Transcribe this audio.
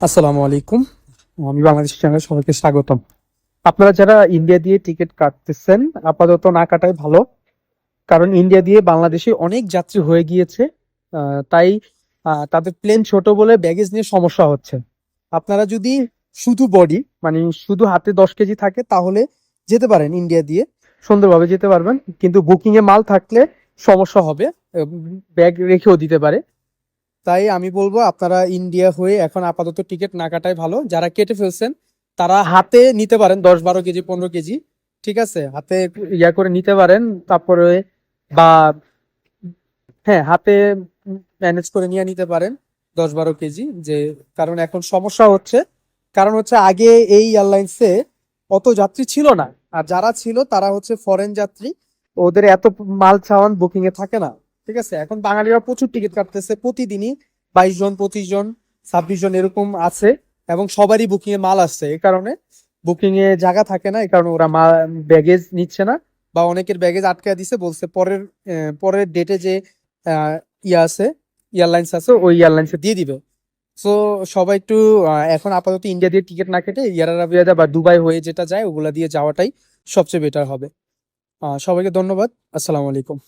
আসসালামু আলাইকুম। আমি বাংলাদেশ চ্যানেলে সবাইকে স্বাগতম। আপনারা যারা ইন্ডিয়া দিয়ে টিকিট কাটতেছেন, আপাতত না কাটাই ভালো। কারণ ইন্ডিয়া দিয়ে বাংলাদেশে অনেক যাত্রী হয়ে গিয়েছে। তাই তাদের প্লেন ছোট বলে ব্যাগেজ নিয়ে সমস্যা হচ্ছে। আপনারা যদি শুধু বডি মানে শুধু হাতে দশ কেজি থাকে, তাহলে যেতে পারেন ইন্ডিয়া দিয়ে। সুন্দরভাবে যেতে পারবেন। কিন্তু বুকিং এ মাল থাকলে সমস্যা হবে। ব্যাগ রেখেও দিতে পারে। তাই আমি বলব আপনারা ইন্ডিয়া হয়ে এখন আপাতত টিকিট না কাটাই ভালো। যারা কেটে ফেলছেন, তারা হাতে নিতে পারেন দশ বারো কেজি, পনেরো কেজি, ঠিক আছে? হাতে ইয়া করে নিতে পারেন, তারপরে বা হ্যাঁ হাতে ম্যানেজ করে নিয়ে নিতে পারেন দশ বারো কেজি, যে কারণ এখন সমস্যা হচ্ছে। কারণ হচ্ছে আগে এই এয়ারলাইন্সে অত যাত্রী ছিল না। আর যারা ছিল, তারা হচ্ছে ফরেন যাত্রী। ওদের এত মাল চাওয়ান বুকিং এ থাকে না, ঠিক আছে? এখন বাঙালিরা প্রচুর টিকিট কাটতেছে প্রতিদিনই। বাইশ জন, পঁচিশ জন, ছাব্বিশ জন এরকম আছে এবং সবারই বুকিং এ মাল আসছে। এই কারণে বুকিং এ জায়গা থাকে না, এই কারণে ওরা ব্যাগেজ নিচ্ছে না বা অনেকের ব্যাগেজ আটকে দিছে। বলছে পরের পরের ডেটে যে ইয়ে আছে এয়ারলাইন্স আছে, ওই এয়ারলাইন্সে দিয়ে দিবে। সো সবাই একটু এখন আপাতত ইন্ডিয়া দিয়ে টিকিট না কেটে এয়ার আরাবিয়া বা দুবাই হয়ে যেটা যায়, ওগুলা দিয়ে যাওয়াটাই সবচেয়ে বেটার হবে। সবাইকে ধন্যবাদ। আসসালামু আলাইকুম।